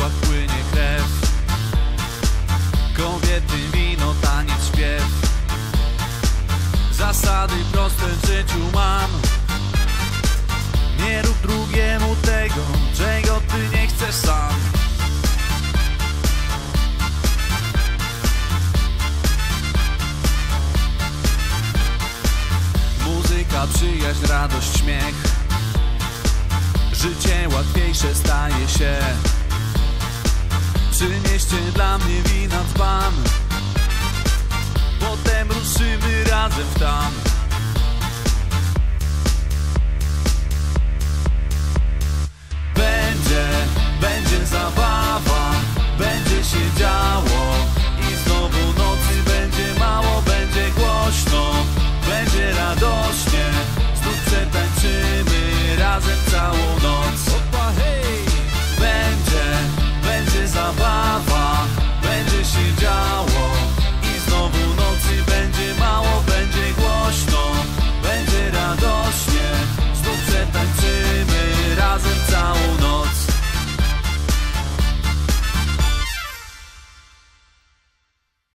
żyłach płynie krew. Kobiety, wino, taniec, śpiew. Zasady proste w życiu mam. Nie rób drugiemu tego, czego ty nie chcesz sam. Muzyka, przyjaźń, radość, śmiech. Życie łatwiejsze staje się. symptom